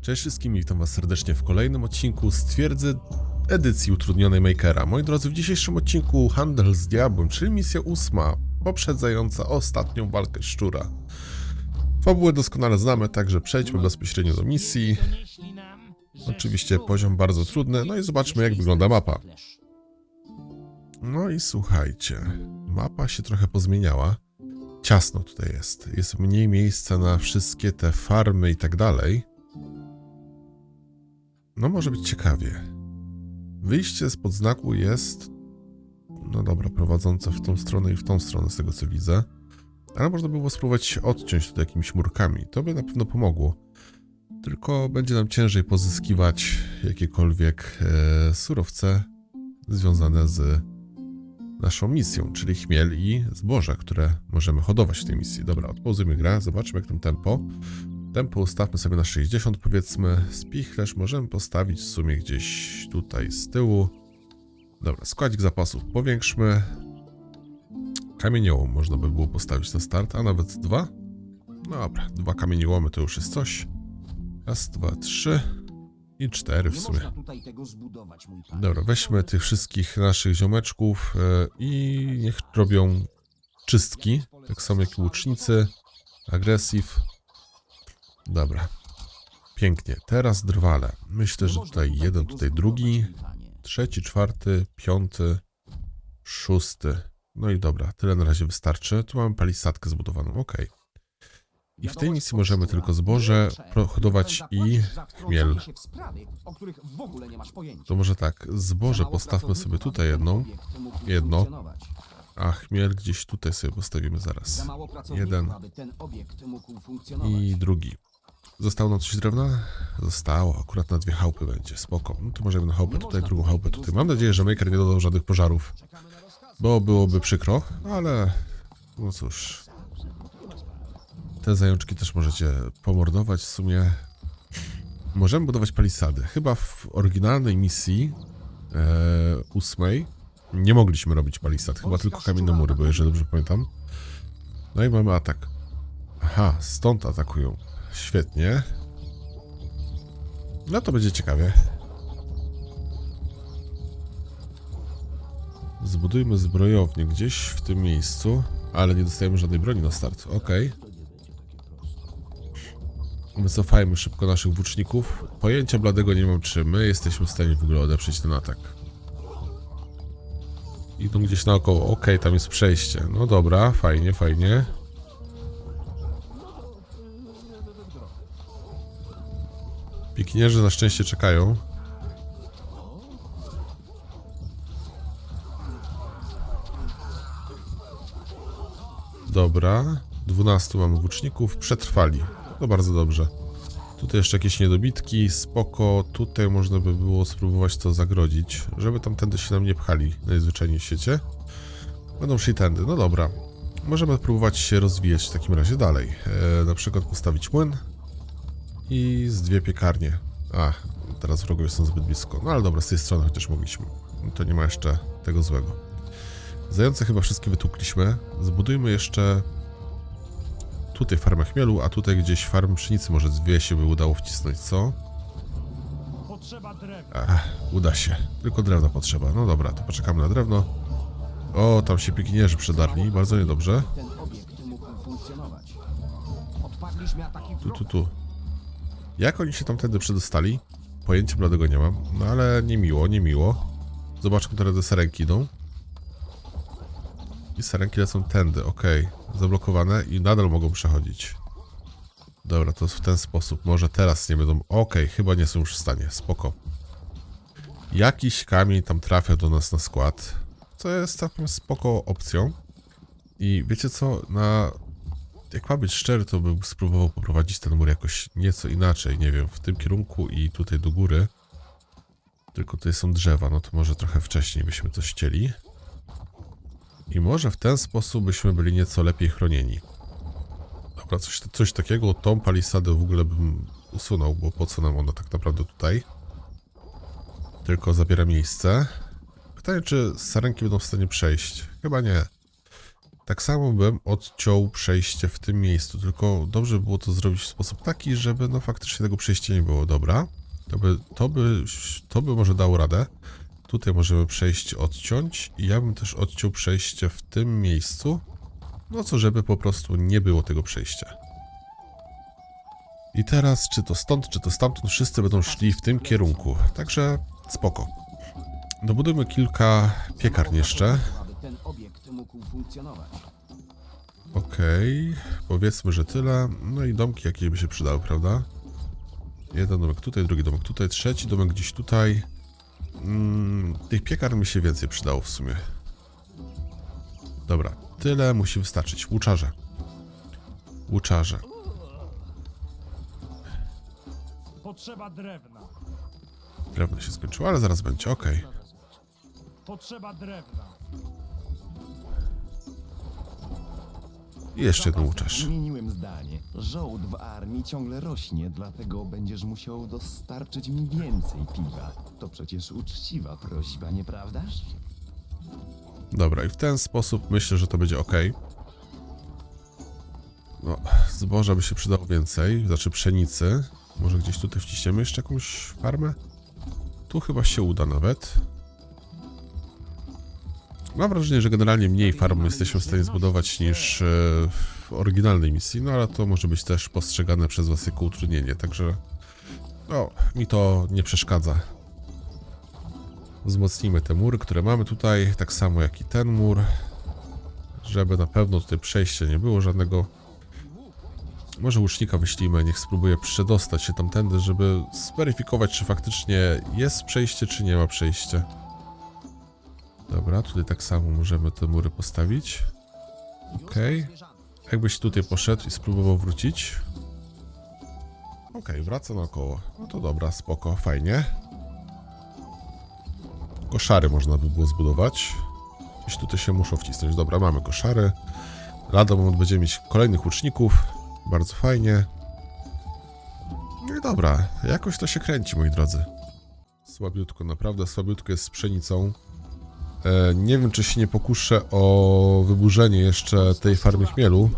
Cześć wszystkim, witam was serdecznie w kolejnym odcinku z twierdzy edycji utrudnionej Makera. Moi drodzy, w dzisiejszym odcinku Handel z Diabłem, czyli misja ósma, poprzedzająca ostatnią walkę szczura. Fabułę doskonale znamy, także przejdźmy bezpośrednio do misji. Oczywiście poziom bardzo trudny, no i zobaczmy jak wygląda mapa. No i słuchajcie, mapa się trochę pozmieniała. Ciasno tutaj jest, jest mniej miejsca na wszystkie te farmy i tak dalej. No może być ciekawie. Wyjście spod znaku jest, no dobra, prowadzące w tą stronę i w tą stronę, z tego co widzę. Ale można by było spróbować odciąć tutaj jakimiś murkami. To by na pewno pomogło. Tylko będzie nam ciężej pozyskiwać jakiekolwiek e, surowce związane z naszą misją, czyli chmiel i zboża, które możemy hodować w tej misji. Dobra, odpauzujmy grę, zobaczmy jak tam tempo. Tempo ustawmy sobie na 60 powiedzmy. Spichlerz możemy postawić w sumie gdzieś tutaj z tyłu. Dobra, składzik zapasów powiększmy. Kamieniołom można by było postawić na start, a nawet dwa. No dobra, dwa kamieniołomy to już jest coś. Raz, dwa, trzy i cztery w sumie. Dobra, weźmy tych wszystkich naszych ziomeczków e, i niech robią czystki. Tak samo jak łucznicy. Agresyw. Dobra. Pięknie. Teraz drwale. Myślę, że tutaj jeden, tutaj drugi, trzeci, czwarty, piąty, szósty. No i dobra, tyle na razie wystarczy. Tu mamy palisadkę zbudowaną, ok. I w tej misji możemy tylko zboże hodować i chmiel. To może tak, zboże postawmy sobie tutaj jedną, jedno. a chmiel gdzieś tutaj sobie postawimy Za zaraz. Jeden i drugi. Zostało nam coś drewna? Zostało, akurat na dwie chałupy będzie, spoko. No to możemy na chałupę tutaj, drugą chałupę tutaj. Mam nadzieję, że Maker nie dodał żadnych pożarów, bo byłoby przykro, ale no cóż. Te zajączki też możecie pomordować w sumie. Możemy budować palisady. Chyba w oryginalnej misji e, ósmej nie mogliśmy robić palisad. Chyba tylko kamienne mury, bo jeżeli dobrze pamiętam. No i mamy atak. Aha, stąd atakują. Świetnie. No to będzie ciekawie. Zbudujmy zbrojownię gdzieś w tym miejscu, ale nie dostajemy żadnej broni na start. Okej. Wycofajmy szybko naszych włóczników. Pojęcia bladego nie mam, czy my jesteśmy w stanie w ogóle odeprzeć ten atak. Idą gdzieś naokoło. Okej, tam jest przejście. No dobra, fajnie, fajnie. Pikinierzy na szczęście czekają. Dobra. 12 mamy włóczników. Przetrwali. To bardzo dobrze. Tutaj jeszcze jakieś niedobitki. Spoko. Tutaj można by było spróbować to zagrodzić, żeby tamtędy się nam nie pchali najzwyczajniej w świecie. Będą szli tędy. No dobra. Możemy próbować się rozwijać w takim razie dalej. E, na przykład postawić młyn i z dwie piekarnie. A, teraz wrogowie są zbyt blisko. No ale dobra, z tej strony chociaż mogliśmy. To nie ma jeszcze tego złego. Zające chyba wszystkie wytłukliśmy. Zbudujmy jeszcze tutaj farmę chmielu, a tutaj gdzieś farmę pszenicy może dwie się by udało wcisnąć, co? Potrzeba drewna. Ach, uda się. Tylko drewna potrzeba. No dobra, to poczekamy na drewno. O, tam się pikinierzy przedarli, bardzo niedobrze. Tu, tu, tu. Jak oni się tamtędy przedostali? Pojęcia bladego nie mam, no ale niemiło, niemiło. Zobaczmy, które te sarenki idą. I sarenki lecą tędy, okej. Zablokowane i nadal mogą przechodzić. Dobra, to w ten sposób. Może teraz nie będą... Okej, chyba nie są już w stanie, spoko. Jakiś kamień tam trafia do nas na skład, co jest całkiem spoko opcją. I wiecie co, na jak ma być szczery, to bym spróbował poprowadzić ten mur jakoś nieco inaczej, nie wiem, w tym kierunku i tutaj do góry. Tylko tutaj są drzewa, no to może trochę wcześniej byśmy to ścieli. I może w ten sposób byśmy byli nieco lepiej chronieni. Dobra, coś, coś takiego, tą palisadę w ogóle bym usunął, bo po co nam ona tak naprawdę tutaj? Tylko zabiera miejsce. Pytanie, czy sarenki będą w stanie przejść? Chyba nie. Tak samo bym odciął przejście w tym miejscu, tylko dobrze by było to zrobić w sposób taki, żeby no faktycznie tego przejścia nie było. Dobra, to by, to by, to by może dało radę. Tutaj możemy przejście odciąć i ja bym też odciął przejście w tym miejscu, no co żeby po prostu nie było tego przejścia. I teraz, czy to stąd, czy to stamtąd, wszyscy będą szli w tym kierunku. Także spoko. Dobudujmy kilka piekarni jeszcze. Mógł funkcjonować. Okej, powiedzmy, że tyle. No i domki jakieś by się przydały, prawda? Jeden domek tutaj, drugi domek tutaj, trzeci domek gdzieś tutaj. Mm, tych piekarni mi się więcej przydało w sumie. Dobra, tyle musi wystarczyć. Łuczarze. Łuczarze. Potrzeba drewna. Drewno się skończyło, ale zaraz będzie, okej. Potrzeba drewna. Jeszcze jeden łuczarz. Zmieniłem zdanie. Żołd w armii ciągle rośnie, dlatego będziesz musiał dostarczyć mi więcej piwa. To przecież uczciwa prośba, nieprawdaż? Dobra, i w ten sposób myślę, że to będzie ok. No, zboża by się przydało więcej, znaczy pszenicy. Może gdzieś tutaj wciśniemy jeszcze jakąś farmę? Tu chyba się uda nawet. Mam wrażenie, że generalnie mniej farm jesteśmy w stanie zbudować niż e, w oryginalnej misji, no ale to może być też postrzegane przez was jako utrudnienie, także no, mi to nie przeszkadza. Wzmocnijmy te mury, które mamy tutaj, tak samo jak i ten mur, żeby na pewno tutaj przejścia nie było żadnego. Może łucznika wyślijmy, niech spróbuje przedostać się tamtędy, żeby zweryfikować, czy faktycznie jest przejście, czy nie ma przejścia. Dobra, tutaj tak samo możemy te mury postawić. Okej. Jakbyś tutaj poszedł i spróbował wrócić. Okej, wraca naokoło. No to dobra, spoko, fajnie. Koszary można by było zbudować. Gdzieś tutaj się muszą wcisnąć. Dobra, mamy koszary. Lada moment będziemy mieć kolejnych łuczników. Bardzo fajnie. No i dobra, jakoś to się kręci, moi drodzy. Słabiutko, naprawdę słabiutko jest z pszenicą. E, nie wiem, czy się nie pokuszę o wyburzenie jeszcze tej farmy chmielu.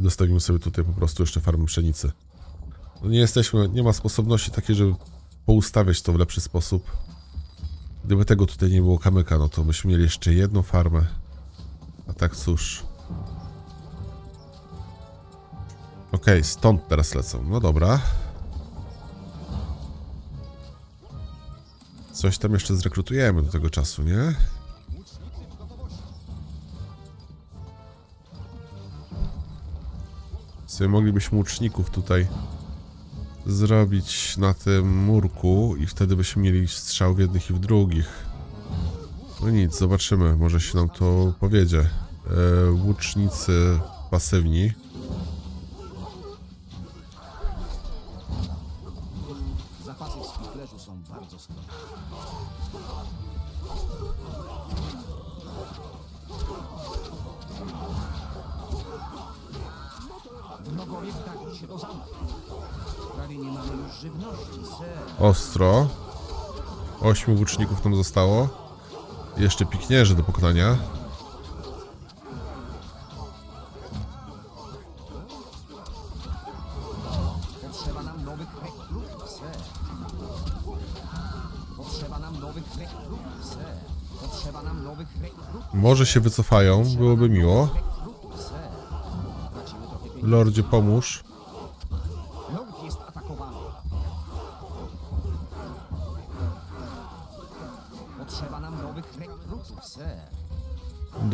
Dostawimy sobie tutaj po prostu jeszcze farmę pszenicy. No nie jesteśmy, nie ma sposobności takiej, żeby poustawiać to w lepszy sposób. Gdyby tego tutaj nie było kamyka, no to byśmy mieli jeszcze jedną farmę. A tak cóż. Okej, stąd teraz lecą. No dobra. Coś tam jeszcze zrekrutujemy do tego czasu, nie? Sobie moglibyśmy łuczników tutaj zrobić na tym murku i wtedy byśmy mieli strzał w jednych i w drugich. No nic, zobaczymy, może się nam to powiedzie. E, łucznicy pasywni. Ostro. Ośmiu łuczników nam zostało. Jeszcze piknierzy do pokonania. Może się wycofają, byłoby miło. Lordzie, pomóż.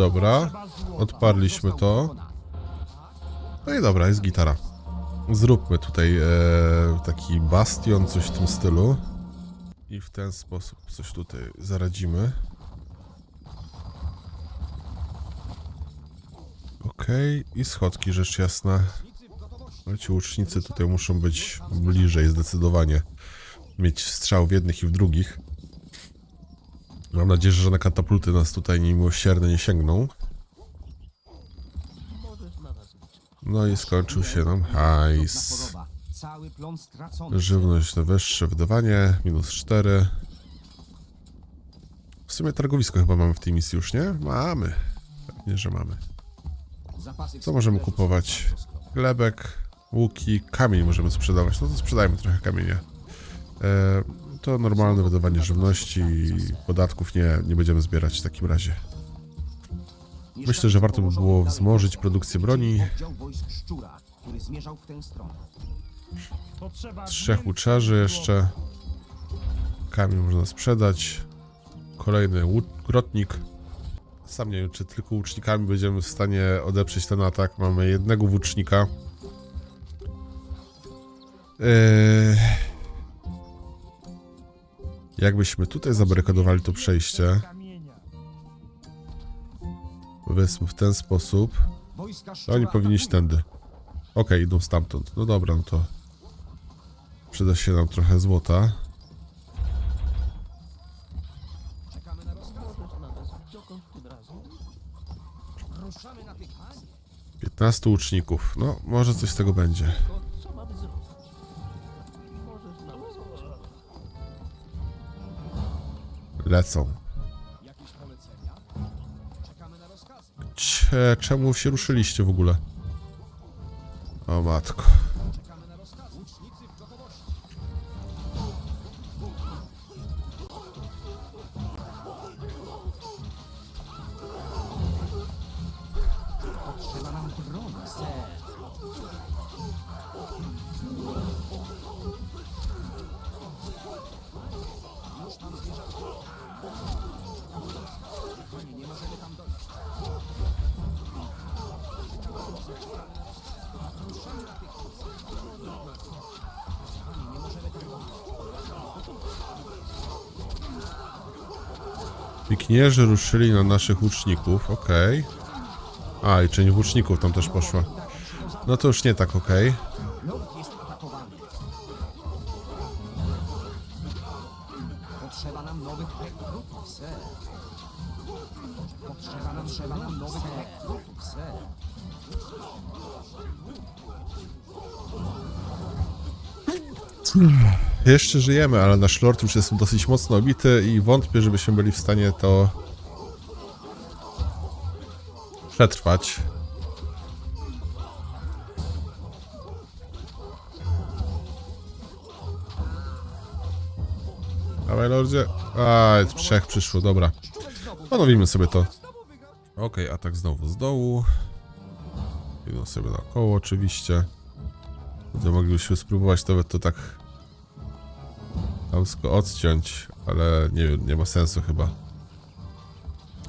Dobra, odparliśmy to. No i dobra, jest gitara. Zróbmy tutaj e, taki bastion, coś w tym stylu. I w ten sposób coś tutaj zaradzimy. Okej, i schodki, rzecz jasna. No ci łucznicy tutaj muszą być bliżej zdecydowanie. Mieć strzał w jednych i w drugich. Mam nadzieję, że żadne katapulty nas tutaj niemiłosierne nie sięgną. No i skończył się nam hajs. Żywność na wyższe wydawanie, minus 4. W sumie targowisko chyba mamy w tej misji już, nie? Mamy. Pewnie, że mamy. Co możemy kupować? Glebek, łuki, kamień możemy sprzedawać. No to sprzedajmy trochę kamienia. E, to normalne wydawanie żywności i podatków nie, nie będziemy zbierać w takim razie. Myślę, że warto by było wzmożyć produkcję broni. Trzech łuczarzy jeszcze. Kamień można sprzedać. Kolejny grotnik. Sam nie wiem, czy tylko łucznikami będziemy w stanie odeprzeć ten atak. Mamy jednego włócznika. Eee... Jakbyśmy tutaj zabarykadowali to przejście, powiedzmy w ten sposób, to oni powinni iść tędy. Okej, idą stamtąd. No dobra, no to przyda się nam trochę złota. Czekamy na rozkaz. Dokąd tym razem? Ruszamy natychmiast. 15 łuczników. No, może coś z tego będzie. Lecą. Czemu się ruszyliście w ogóle? O matko. Piknierzy ruszyli na naszych łuczników, okej. A, i część łuczników tam też poszła. No to już nie tak okej. Atakowany. Potrzeba nam nowych rekrutów. Jeszcze żyjemy, ale nasz lord już jest dosyć mocno obity i wątpię, żebyśmy byli w stanie to przetrwać. Dawaj, lordzie. A, trzech przyszło, dobra. Ponowimy sobie to. Okej, atak znowu z dołu. Idą sobie naokoło oczywiście. Gdy moglibyśmy spróbować to, to tak Tamsko odciąć, ale nie nie ma sensu chyba.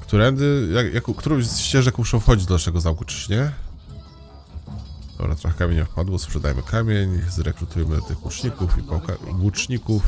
Którędy, jak, jak, którąś z ścieżek muszą wchodzić do naszego zamku, czyż nie? Dobra, trochę kamienia wpadło, sprzedajmy kamień, zrekrutujmy tych łuczników i pałka, łuczników.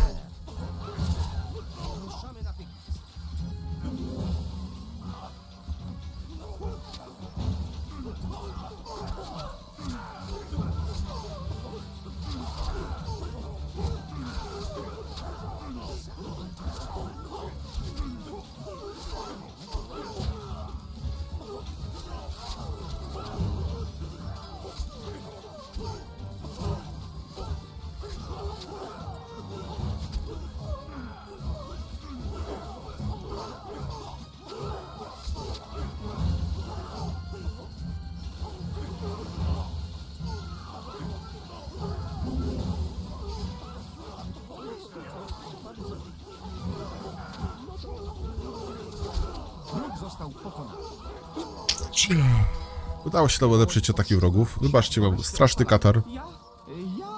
Udało się nam odeprzeć ataki wrogów. Wybaczcie, mam straszny katar,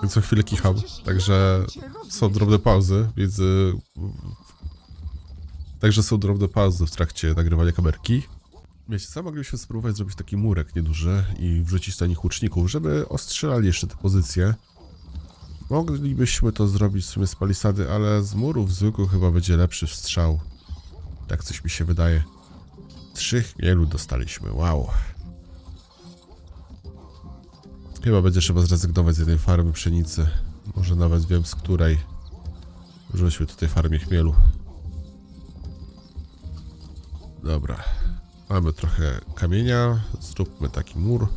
więc co chwilę kicham, także są drobne pauzy między... Także są drobne pauzy w trakcie nagrywania kamerki. Wiecie co, moglibyśmy spróbować zrobić taki murek nieduży i wrzucić do nich łuczników, żeby ostrzelali jeszcze te pozycje. Moglibyśmy to zrobić w sumie z palisady, ale z murów zwykłych chyba będzie lepszy strzał. Tak coś mi się wydaje. Trzy chmielu dostaliśmy, wow. Chyba będzie trzeba zrezygnować z jednej farmy pszenicy. Może nawet wiem z której. Rzućmy tutaj farmie chmielu. Dobra. Mamy trochę kamienia. Zróbmy taki mur.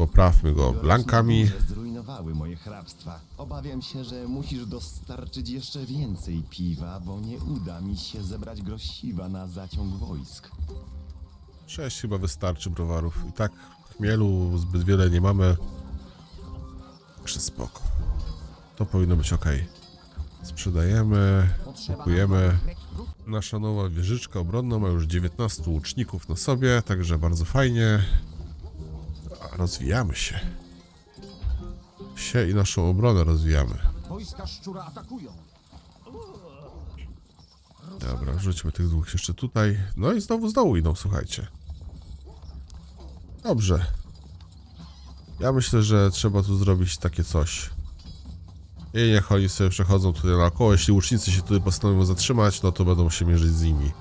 Poprawmy go blankami. Zrujnowały moje hrabstwa. Obawiam się, że musisz dostarczyć jeszcze więcej piwa, bo nie uda mi się zebrać grosiwa na zaciąg wojsk. Sześć chyba wystarczy browarów. I tak chmielu zbyt wiele nie mamy. Także spoko. To powinno być ok. Sprzedajemy, kupujemy. Nasza nowa wieżyczka obronna ma już 19 łuczników na sobie, także bardzo fajnie. Rozwijamy się. Się i naszą obronę rozwijamy. Wojska szczura atakują. Dobra, rzućmy tych dwóch jeszcze tutaj. No i znowu z dołu idą, słuchajcie. Dobrze. Ja myślę, że trzeba tu zrobić takie coś. I niech oni sobie przechodzą tutaj naokoło. Jeśli łucznicy się tutaj postanowią zatrzymać, no to będą się mierzyć z nimi.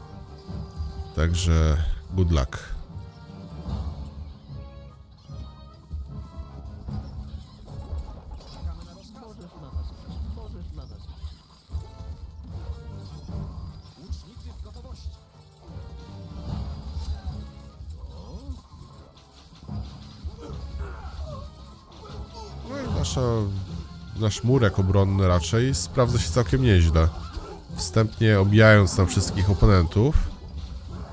Także good luck. Nasz murek obronny raczej sprawdza się całkiem nieźle. Wstępnie obijając tam wszystkich oponentów.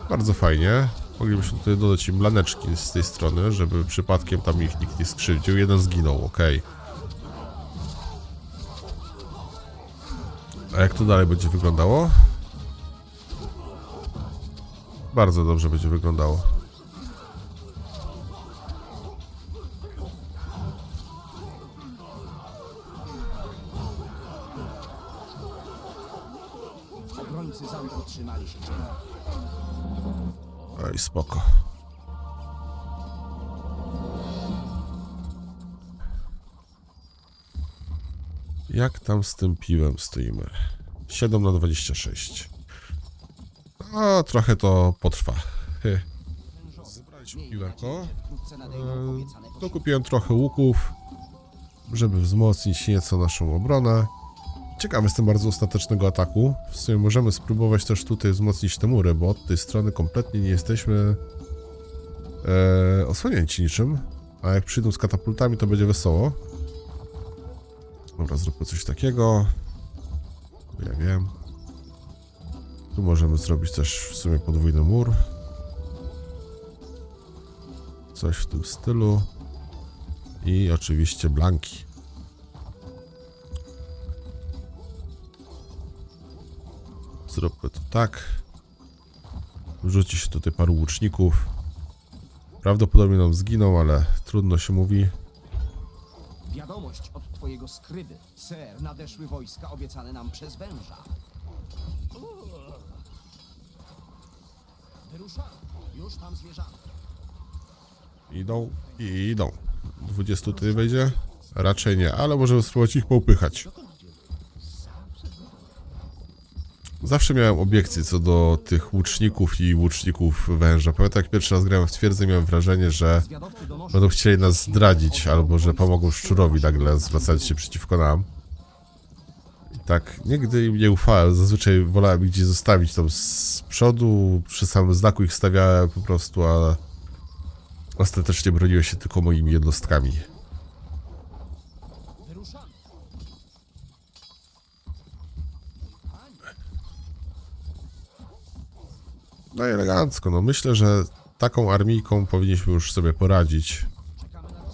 Bardzo fajnie. Moglibyśmy tutaj dodać im laneczki z tej strony, żeby przypadkiem tam ich nikt nie skrzywdził. Jeden zginął, ok. A jak to dalej będzie wyglądało? Bardzo dobrze będzie wyglądało. I spoko. Jak tam z tym piwem stoimy? 7 na 26. No, trochę to potrwa. Hy. Zebraliśmy piwerko. Wkrótce nadejdą Eee, obiecane To kupiłem trochę łuków, żeby wzmocnić nieco naszą obronę. Ciekawy jestem bardzo ostatecznego ataku. W sumie możemy spróbować też tutaj wzmocnić te mury, bo od tej strony kompletnie nie jesteśmy e, osłonięci niczym. A jak przyjdą z katapultami, to będzie wesoło. Dobra, zróbmy coś takiego. Ja wiem. Tu możemy zrobić też w sumie podwójny mur. Coś w tym stylu. I oczywiście blanki. Zróbmy to tak. Wrzuci się tutaj paru łuczników. Prawdopodobnie nam zginą, ale trudno się mówi. Wiadomość od twojego skryby. Ser, nadeszły wojska obiecane nam przez węża. Wyruszamy. Już tam zwierzamy. Idą i idą. 20 tutaj wejdzie? Raczej nie, ale możemy spróbować ich poupychać. Zawsze miałem obiekcje co do tych łuczników i łuczników węża. Pamiętam jak pierwszy raz grałem w twierdzę miałem wrażenie, że będą chcieli nas zdradzić, albo że pomogą szczurowi nagle zwracać się przeciwko nam. I tak, nigdy im nie ufałem. Zazwyczaj wolałem ich gdzieś zostawić tam z przodu, przy samym znaku ich stawiałem po prostu, a ostatecznie broniłem się tylko moimi jednostkami. No i elegancko, no myślę, że taką armijką powinniśmy już sobie poradzić.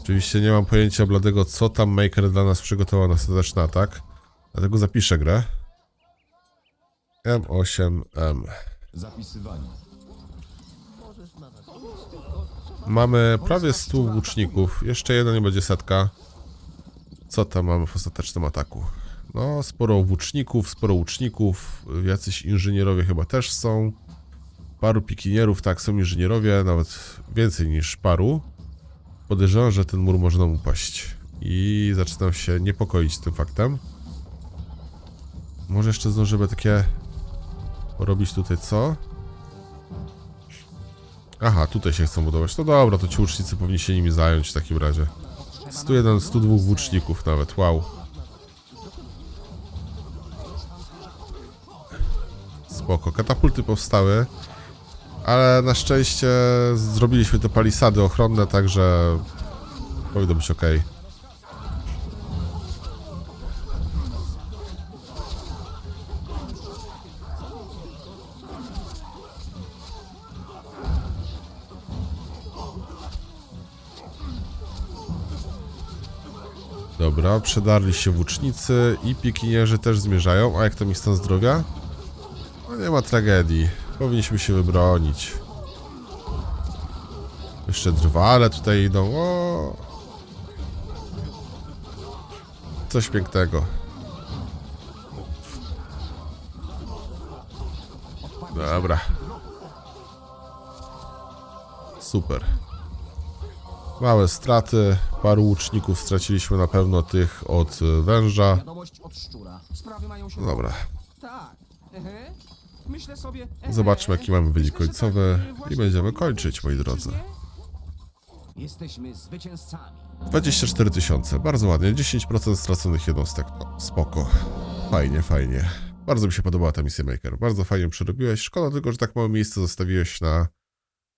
Oczywiście nie mam pojęcia bladego, co tam Maker dla nas przygotował na ostateczny atak, dlatego zapiszę grę. M8M. Zapisywanie. Mamy prawie 100 łuczników, jeszcze jeden nie będzie setka. Co tam mamy w ostatecznym ataku? No, sporo włóczników, sporo łuczników, jacyś inżynierowie chyba też są. Paru pikinierów, tak, są inżynierowie, nawet więcej niż paru. Podejrzewam, że ten mur może nam upaść. I zaczynam się niepokoić tym faktem. Może jeszcze zdążymy takie robić tutaj co? Aha, tutaj się chcą budować. No dobra, to ci łucznicy powinni się nimi zająć w takim razie. 101, 102 włóczników nawet, wow. Spoko, katapulty powstały, ale na szczęście zrobiliśmy te palisady ochronne, także powinno być ok. Dobra, przedarli się włócznicy i piekinierzy też zmierzają. A jak to mi stan zdrowia? No nie ma tragedii. Powinniśmy się wybronić. Jeszcze drwale tutaj idą. O! Coś pięknego. Dobra. Super. Małe straty. Paru łuczników straciliśmy na pewno tych od węża. Wiadomość od szczura. Sprawy mają się... Dobra. Myślę sobie... Zobaczmy jaki mamy wynik końcowy tak, e, i będziemy kończyć, moi drodzy. Jesteśmy zwycięzcami. 24 tysiące, bardzo ładnie, 10% straconych jednostek, no, spoko. Fajnie, fajnie. Bardzo mi się podobała ta misja Maker, bardzo fajnie przerobiłeś. Szkoda tylko, że tak małe miejsce zostawiłeś na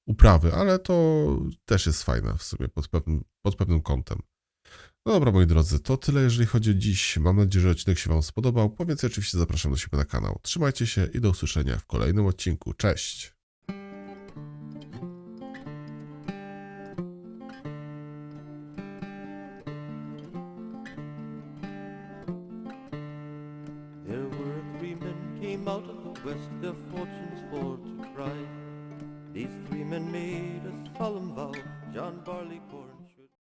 uprawy, ale to też jest fajne w sumie pod pewnym, pod pewnym kątem. No dobra, moi drodzy, to tyle jeżeli chodzi o dziś. Mam nadzieję, że odcinek się Wam spodobał. Po więcej oczywiście zapraszam do siebie na kanał. Trzymajcie się i do usłyszenia w kolejnym odcinku. Cześć!